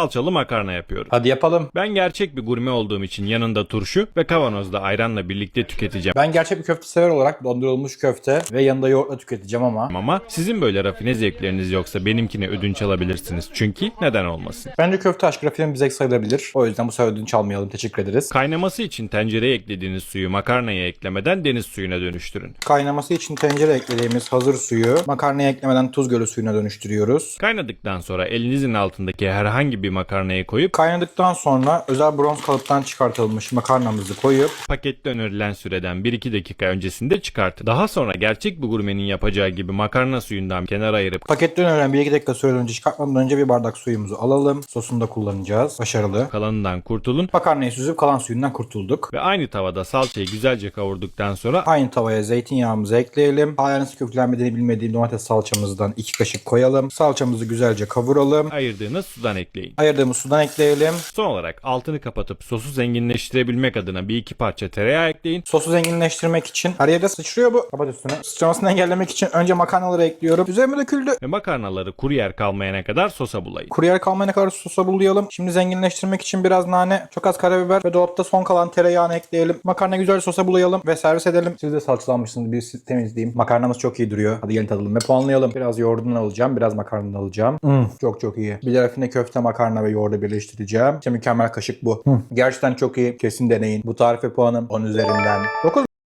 salçalı makarna yapıyorum. Hadi yapalım. Ben gerçek bir gurme olduğum için yanında turşu ve kavanozda ayranla birlikte tüketeceğim. Ben gerçek bir köfte sever olarak dondurulmuş köfte ve yanında yoğurtla tüketeceğim ama Ama sizin böyle rafine zevkleriniz yoksa benimkine ödünç alabilirsiniz. Çünkü neden olmasın? bence köfte aşk rafine bir zevk sayılabilir. O yüzden bu sefer ödünç almayalım. Teşekkür ederiz. Kaynaması için tencereye eklediğiniz suyu makarnaya eklemeden deniz suyuna dönüştürün. Kaynaması için tencere eklediğimiz hazır suyu makarnaya eklemeden tuz gölü suyuna dönüştürüyoruz. Kaynadıktan sonra elinizin altındaki herhangi bir makarnayı koyup Kaynadıktan sonra özel bronz kalıptan çıkartılmış makarnamızı koyup pakette önerilen süreden 1-2 dakika öncesinde çıkartın. Daha sonra gerçek bir gurmenin yapacağı gibi makarna suyundan kenara ayırıp paketten önerilen 1-2 dakika süre önce çıkartmadan önce bir bardak suyumuzu alalım. Sosunu da kullanacağız. Başarılı. kalanından kurtulun Makarnayı süzüp kalan suyundan kurtulduk. ve aynı tavada salçayı güzelce kavurduktan sonra Aynı tavaya zeytinyağımızı ekleyelim. Hala nasıl köklenmediğini bilmediğim domates salçamızdan 2 kaşık koyalım. Salçamızı güzelce kavuralım. ayırdığınız sudan ekleyin. Ayırdığımız sudan ekleyelim. Son olarak altını kapatıp sosu zenginleştirebilmek adına bir iki parça tereyağı ekleyin. Sosu zenginleştirmek için her yerde sıçrıyor bu. Kapat üstüne. Sıçramasını engellemek için önce makarnaları ekliyorum. Üzerime döküldü. Ve makarnaları kuru yer kalmayana kadar sosa bulayın. Kuru yer kalmayana kadar sosa bulayalım. Şimdi zenginleştirmek için biraz nane, çok az karabiber ve dolapta son kalan tereyağını ekleyelim. Makarna güzel sosa bulayalım ve servis edelim. Siz de salçalanmışsınız. Bir siz temizleyeyim. Makarnamız çok iyi duruyor. Hadi gelin tadalım ve puanlayalım. Biraz yoğurdunu alacağım. Biraz makarnanı alacağım. Hmm, çok çok iyi. Bir rafine köfte makarna ve yoğurdu birleştireceğim. İşte mükemmel kaşık bu. Hmm, gerçekten çok iyi. Kesin deneyin. Bu tarife puanım 10 üzerinden 9